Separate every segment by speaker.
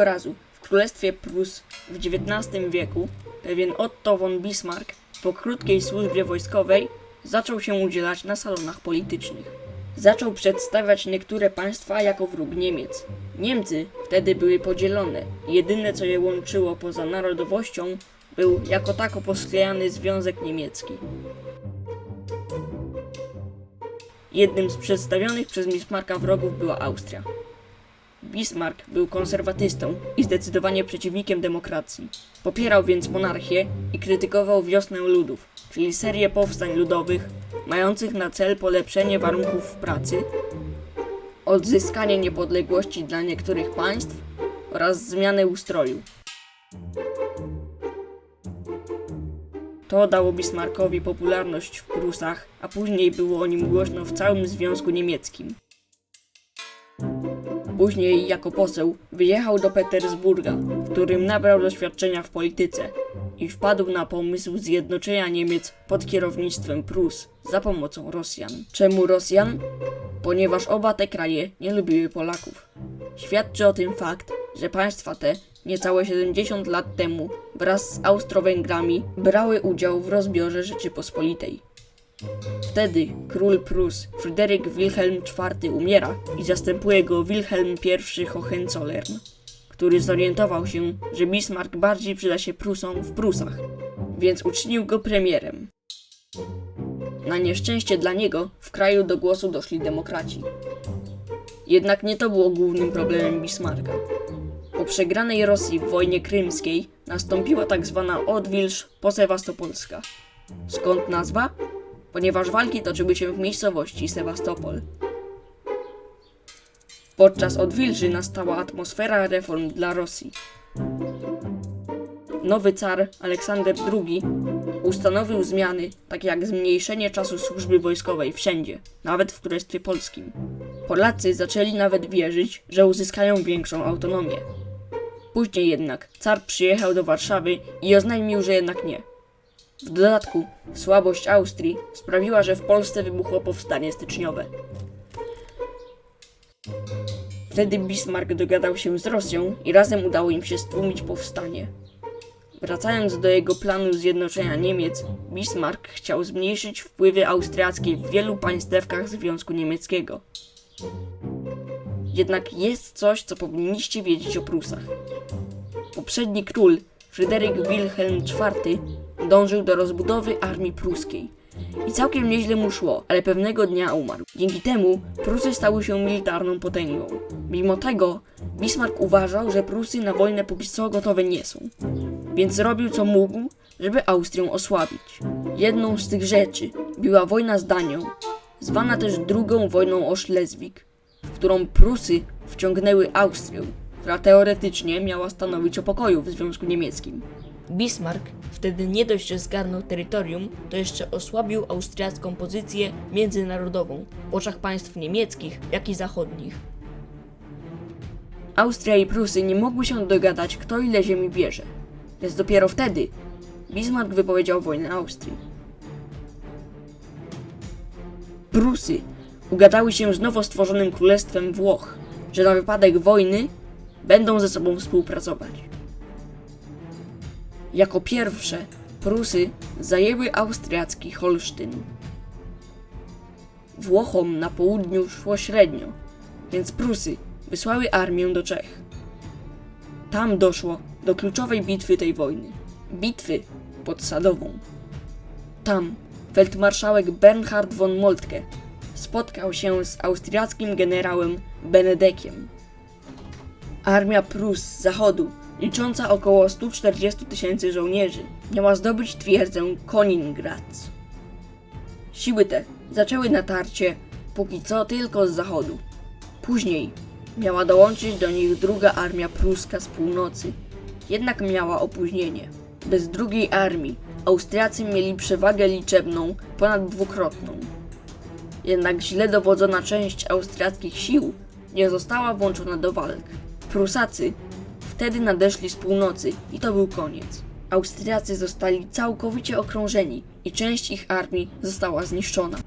Speaker 1: Pewnego razu w Królestwie Prus w XIX wieku pewien Otto von Bismarck po krótkiej służbie wojskowej zaczął się udzielać na salonach politycznych. Zaczął przedstawiać niektóre państwa jako wróg Niemiec. Niemcy wtedy były podzielone. Jedyne co je łączyło poza narodowością był jako tako posklejany Związek Niemiecki. Jednym z przedstawionych przez Bismarcka wrogów była Austria. Bismarck był konserwatystą i zdecydowanie przeciwnikiem demokracji. Popierał więc monarchię i krytykował wiosnę ludów, czyli serię powstań ludowych mających na cel polepszenie warunków pracy, odzyskanie niepodległości dla niektórych państw oraz zmianę ustroju. To dało Bismarckowi popularność w Prusach, a później było o nim głośno w całym Związku Niemieckim. Później, jako poseł, wyjechał do Petersburga, w którym nabrał doświadczenia w polityce i wpadł na pomysł zjednoczenia Niemiec pod kierownictwem Prus za pomocą Rosjan. Czemu Rosjan? Ponieważ oba te kraje nie lubiły Polaków. Świadczy o tym fakt, że państwa te niecałe 70 lat temu wraz z Austro-Węgrami brały udział w rozbiorze Rzeczypospolitej. Wtedy król Prus Fryderyk Wilhelm IV umiera i zastępuje go Wilhelm I Hohenzollern, który zorientował się, że Bismarck bardziej przyda się Prusom w Prusach, więc uczynił go premierem. Na nieszczęście dla niego w kraju do głosu doszli demokraci. Jednak nie to było głównym problemem Bismarcka. Po przegranej Rosji w wojnie krymskiej nastąpiła tak zwana odwilż posewastopolska. Skąd nazwa? Ponieważ walki toczyły się w miejscowości Sewastopol. Podczas odwilży nastała atmosfera reform dla Rosji. Nowy car Aleksander II ustanowił zmiany, takie jak zmniejszenie czasu służby wojskowej wszędzie, nawet w Królestwie Polskim. Polacy zaczęli nawet wierzyć, że uzyskają większą autonomię. Później jednak car przyjechał do Warszawy i oznajmił, że jednak nie. W dodatku słabość Austrii sprawiła, że w Polsce wybuchło powstanie styczniowe. Wtedy Bismarck dogadał się z Rosją i razem udało im się stłumić powstanie. Wracając do jego planu zjednoczenia Niemiec, Bismarck chciał zmniejszyć wpływy austriackie w wielu państewkach Związku Niemieckiego. Jednak jest coś, co powinniście wiedzieć o Prusach. Poprzedni król, Fryderyk Wilhelm IV, dążył do rozbudowy armii pruskiej. I całkiem nieźle mu szło, ale pewnego dnia umarł. Dzięki temu Prusy stały się militarną potęgą. Mimo tego Bismarck uważał, że Prusy na wojnę póki co gotowe nie są. Więc robił co mógł, żeby Austrię osłabić. Jedną z tych rzeczy była wojna z Danią, zwana też drugą wojną o Szlezwik, w którą Prusy wciągnęły Austrię, która teoretycznie miała stanowić o pokoju w Związku Niemieckim. Bismarck wtedy nie dość, że zgarnął terytorium, to jeszcze osłabił austriacką pozycję międzynarodową w oczach państw niemieckich, jak i zachodnich. Austria i Prusy nie mogły się dogadać, kto ile ziemi bierze. Więc dopiero wtedy Bismarck wypowiedział wojnę Austrii. Prusy ugadały się z nowo stworzonym królestwem Włoch, że na wypadek wojny będą ze sobą współpracować. Jako pierwsze Prusy zajęły austriacki Holsztyn. Włochom na południu szło średnio, więc Prusy wysłały armię do Czech. Tam doszło do kluczowej bitwy tej wojny bitwy pod Sadową. Tam feldmarszałek Bernhard von Moltke spotkał się z austriackim generałem Benedekiem. Armia Prus z zachodu, licząca około 140 tysięcy żołnierzy, miała zdobyć twierdzę Koninkgrad. Siły te zaczęły natarcie póki co tylko z zachodu. Później miała dołączyć do nich druga armia pruska z północy, jednak miała opóźnienie. Bez drugiej armii Austriacy mieli przewagę liczebną ponad dwukrotną. Jednak źle dowodzona część austriackich sił nie została włączona do walk. Prusacy wtedy nadeszli z północy i to był koniec. Austriacy zostali całkowicie okrążeni i część ich armii została zniszczona.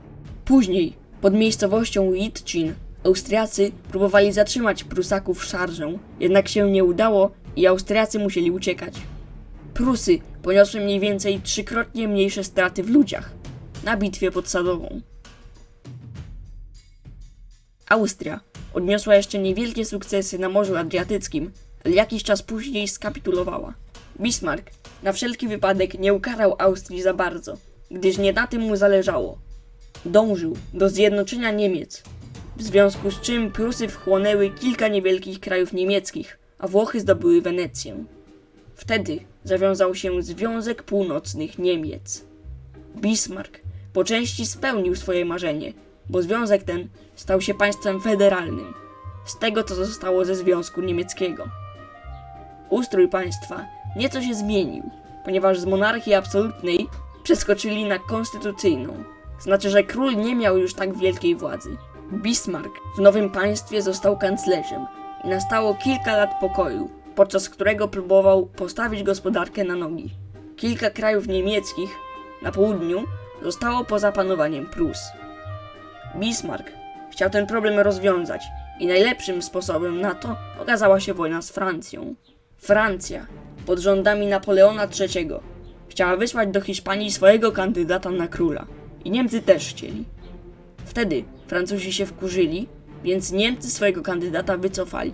Speaker 1: Później, pod miejscowością Jitchin, Austriacy próbowali zatrzymać Prusaków szarżą, jednak się nie udało i Austriacy musieli uciekać. Prusy poniosły mniej więcej trzykrotnie mniejsze straty w ludziach na bitwie pod Sadową. Austria odniosła jeszcze niewielkie sukcesy na Morzu Adriatyckim, jakiś czas później skapitulowała. Bismarck na wszelki wypadek nie ukarał Austrii za bardzo, gdyż nie na tym mu zależało. Dążył do zjednoczenia Niemiec, w związku z czym Prusy wchłonęły kilka niewielkich krajów niemieckich, a Włochy zdobyły Wenecję. Wtedy zawiązał się Związek Północnych Niemiec. Bismarck po części spełnił swoje marzenie, bo związek ten stał się państwem federalnym, z tego co zostało ze Związku Niemieckiego. Ustrój państwa nieco się zmienił, ponieważ z monarchii absolutnej przeskoczyli na konstytucyjną. Znaczy, że król nie miał już tak wielkiej władzy. Bismarck w nowym państwie został kanclerzem i nastało kilka lat pokoju, podczas którego próbował postawić gospodarkę na nogi. Kilka krajów niemieckich na południu zostało poza panowaniem Prus. Bismarck chciał ten problem rozwiązać i najlepszym sposobem na to okazała się wojna z Francją. Francja pod rządami Napoleona III chciała wysłać do Hiszpanii swojego kandydata na króla i Niemcy też chcieli. Wtedy Francuzi się wkurzyli, więc Niemcy swojego kandydata wycofali.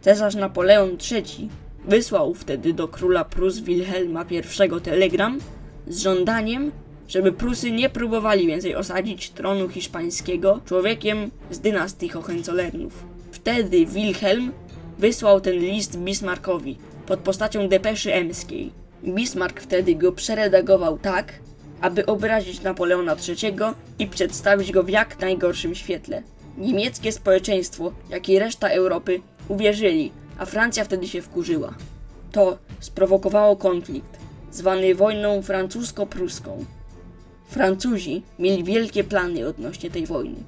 Speaker 1: Cesarz Napoleon III wysłał wtedy do króla Prus Wilhelma I telegram z żądaniem, żeby Prusy nie próbowali więcej osadzić tronu hiszpańskiego człowiekiem z dynastii Hohenzollernów. Wtedy Wilhelm wysłał ten list Bismarckowi pod postacią depeszy emskiej. Bismarck wtedy go przeredagował tak, aby obrazić Napoleona III i przedstawić go w jak najgorszym świetle. Niemieckie społeczeństwo, jak i reszta Europy, uwierzyli, a Francja wtedy się wkurzyła. To sprowokowało konflikt, zwany wojną francusko-pruską. Francuzi mieli wielkie plany odnośnie tej wojny.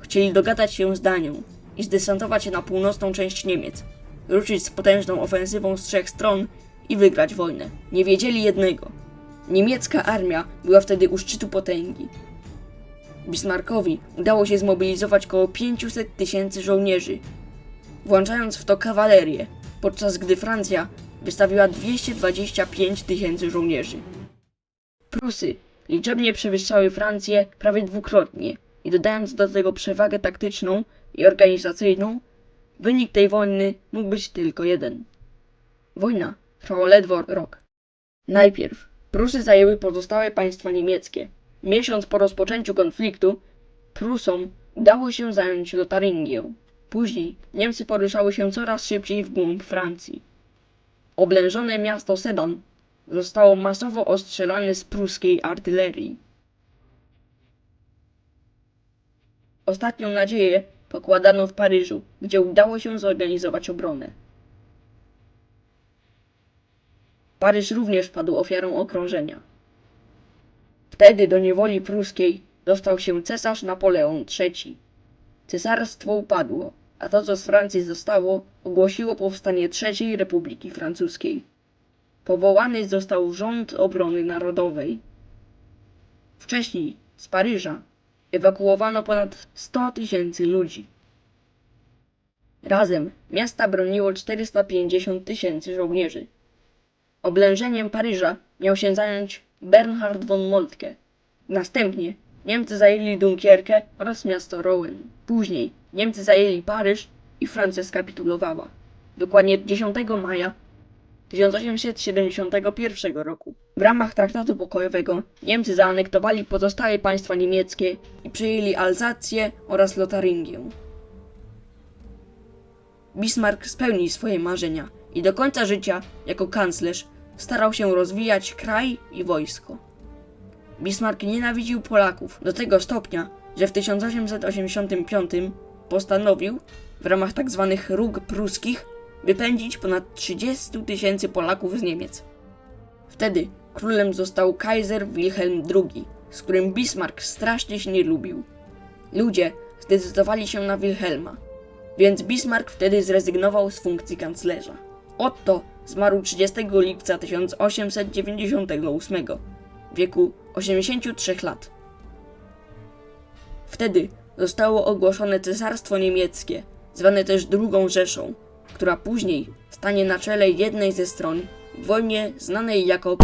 Speaker 1: Chcieli dogadać się z Danią i zdesantować się na północną część Niemiec, ruszyć z potężną ofensywą z trzech stron i wygrać wojnę. Nie wiedzieli jednego. Niemiecka armia była wtedy u szczytu potęgi. Bismarckowi udało się zmobilizować około 500 tysięcy żołnierzy, włączając w to kawalerię, podczas gdy Francja wystawiła 225 tysięcy żołnierzy. Prusy liczebnie przewyższały Francję prawie dwukrotnie i dodając do tego przewagę taktyczną i organizacyjną, wynik tej wojny mógł być tylko jeden. Wojna trwała ledwo rok. Najpierw Prusy zajęły pozostałe państwa niemieckie. Miesiąc po rozpoczęciu konfliktu Prusom udało się zająć Lotaringię. Później Niemcy poruszały się coraz szybciej w głąb Francji. Oblężone miasto Sedan zostało masowo ostrzelane z pruskiej artylerii. Ostatnią nadzieję pokładano w Paryżu, gdzie udało się zorganizować obronę. Paryż również padł ofiarą okrążenia. Wtedy do niewoli pruskiej dostał się cesarz Napoleon III. Cesarstwo upadło, a to co z Francji zostało ogłosiło powstanie III Republiki Francuskiej. Powołany został Rząd Obrony Narodowej. Wcześniej z Paryża ewakuowano ponad 100 tysięcy ludzi. Razem miasta broniło 450 tysięcy żołnierzy. Oblężeniem Paryża miał się zająć Bernhard von Moltke. Następnie Niemcy zajęli Dunkierkę oraz miasto Rouen. Później Niemcy zajęli Paryż i Francja skapitulowała. Dokładnie 10 maja 1871 roku. W ramach traktatu pokojowego Niemcy zaanektowali pozostałe państwa niemieckie i przejęli Alzację oraz Lotaringię. Bismarck spełnił swoje marzenia i do końca życia, jako kanclerz, starał się rozwijać kraj i wojsko. Bismarck nienawidził Polaków do tego stopnia, że w 1885 postanowił w ramach tzw. róg pruskich wypędzić ponad 30 tysięcy Polaków z Niemiec. Wtedy królem został Kaiser Wilhelm II, z którym Bismarck strasznie się nie lubił. Ludzie zdecydowali się na Wilhelma, więc Bismarck wtedy zrezygnował z funkcji kanclerza. Otto zmarł 30 lipca 1898 w wieku 83 lat. Wtedy zostało ogłoszone Cesarstwo Niemieckie, zwane też Drugą Rzeszą, która później stanie na czele jednej ze stron w wojnie znanej jako